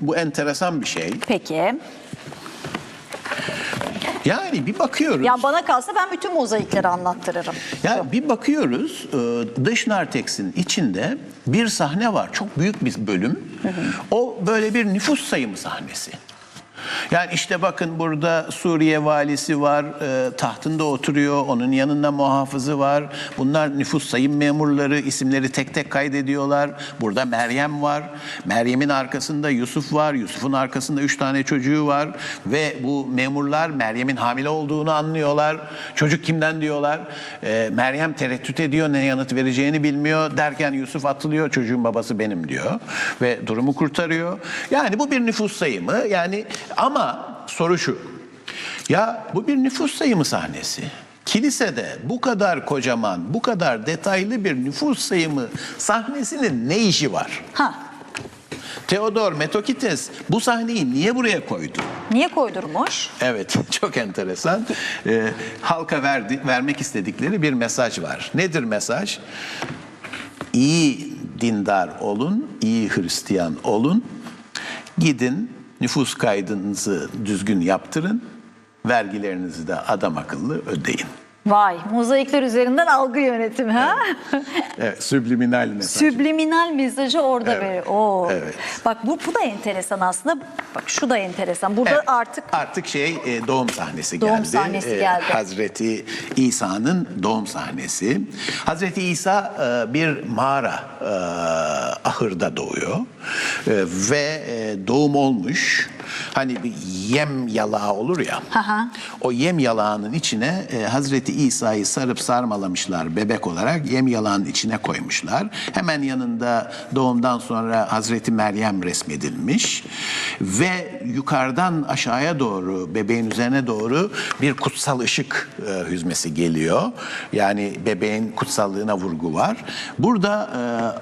Bu enteresan bir şey. Peki. Yani bir bakıyoruz. Ya bana kalsa ben bütün mozaikleri anlattırırım. Ya bir bakıyoruz e, dış narteksin içinde bir sahne var. Çok büyük bir bölüm. O böyle bir nüfus sayımı sahnesi. Yani işte bakın burada Suriye valisi var, e, tahtında oturuyor, onun yanında muhafızı var. Bunlar nüfus sayım memurları, isimleri tek tek kaydediyorlar. Burada Meryem var, Meryem'in arkasında Yusuf var, Yusuf'un arkasında üç tane çocuğu var. Ve bu memurlar Meryem'in hamile olduğunu anlıyorlar. Çocuk kimden diyorlar. E, Meryem tereddüt ediyor, ne yanıt vereceğini bilmiyor. Derken Yusuf atılıyor, çocuğun babası benim diyor. Ve durumu kurtarıyor. Yani bu bir nüfus sayımı. Yani ama soru şu. Ya bu bir nüfus sayımı sahnesi. Kilisede bu kadar kocaman, bu kadar detaylı bir nüfus sayımı sahnesinin ne işi var? Ha. Theodor Metokites bu sahneyi niye buraya koydu? Niye koydurmuş? Evet, çok enteresan. Ee, halka verdi, vermek istedikleri bir mesaj var. Nedir mesaj? İyi dindar olun, iyi Hristiyan olun. Gidin nüfus kaydınızı düzgün yaptırın. Vergilerinizi de adam akıllı ödeyin. Vay, mozaikler üzerinden algı yönetimi ha? Evet, subliminal mesaj. Sübliminal mesajı orada Evet, veriyor. Oo. evet. Bak bu, bu da enteresan aslında. Bak şu da enteresan. Burada Evet, artık artık şey e, doğum sahnesi Doğum geldi. E, sahnesi geldi. Hazreti İsa'nın doğum sahnesi. Hazreti İsa e, bir mağara e, ahırda doğuyor E, ve e, doğum olmuş. Hani bir yem yalağı olur ya. Aha. O yem yalağının içine e, Hazreti İsa'yı sarıp sarmalamışlar bebek olarak yem yalağının içine koymuşlar. Hemen yanında doğumdan sonra Hazreti Meryem resmedilmiş ve yukarıdan aşağıya doğru bebeğin üzerine doğru bir kutsal ışık e, hüzmesi geliyor. Yani bebeğin kutsallığına vurgu var. Burada e,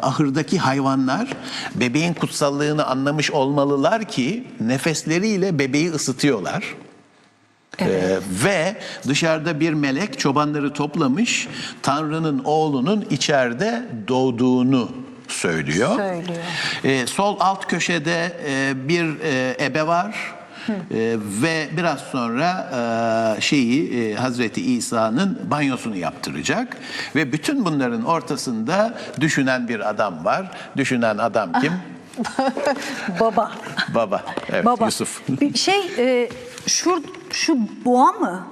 ahırdaki hayvanlar bebeğin kutsallığını anlamış olmalılar ki nefesleriyle bebeği ısıtıyorlar. Ee, ve dışarıda bir melek çobanları toplamış, Tanrı'nın oğlunun içeride doğduğunu söylüyor. Söylüyor. Ee, sol alt köşede e, bir e, ebe var. Ee, ve biraz sonra e, şeyi e, Hazreti İsa'nın banyosunu yaptıracak ve bütün bunların ortasında düşünen bir adam var. Düşünen adam kim? baba. Baba. Evet, baba. Yusuf. Bir şey e, şu şu boğa mı?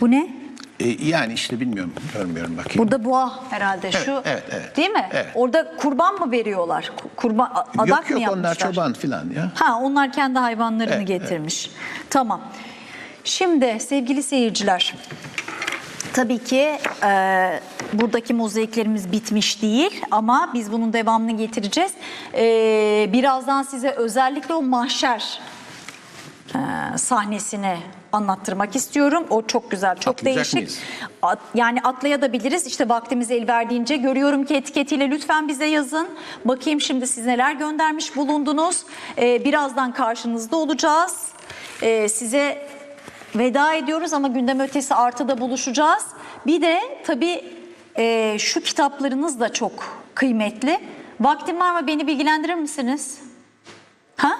Bu ne? E, yani işte bilmiyorum, görmüyorum bakayım. Burada boğa herhalde şu. evet, evet. Değil mi? Evet. Orada kurban mı veriyorlar? Ku- Kurban adak yok mı yok onlar yapmışlar? çoban filan ya. Ha onlar kendi hayvanlarını Evet, getirmiş. Tamam. Şimdi sevgili seyirciler. Tabii ki e, buradaki mozaiklerimiz bitmiş değil ama biz bunun devamını getireceğiz. E, birazdan size özellikle o mahşer e, sahnesini anlattırmak istiyorum. O çok güzel, çok Atlayacak değişik. At- yani atlayabiliriz. İşte vaktimiz el verdiğince görüyorum ki etiketiyle lütfen bize yazın. Bakayım şimdi siz neler göndermiş bulundunuz. Ee, birazdan karşınızda olacağız. Ee, size veda ediyoruz ama gündem ötesi artıda buluşacağız. Bir de tabii e, şu kitaplarınız da çok kıymetli. Vaktim var mı? Beni bilgilendirir misiniz? Ha?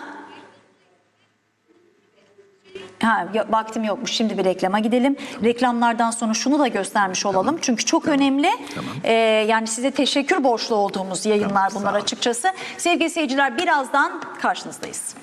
Ha, vaktim yokmuş. Şimdi bir reklama gidelim. Reklamlardan sonra şunu da göstermiş olalım. Çünkü çok önemli. Ee, yani size teşekkür borçlu olduğumuz yayınlar Tamam, bunlar açıkçası. Sevgili seyirciler birazdan karşınızdayız.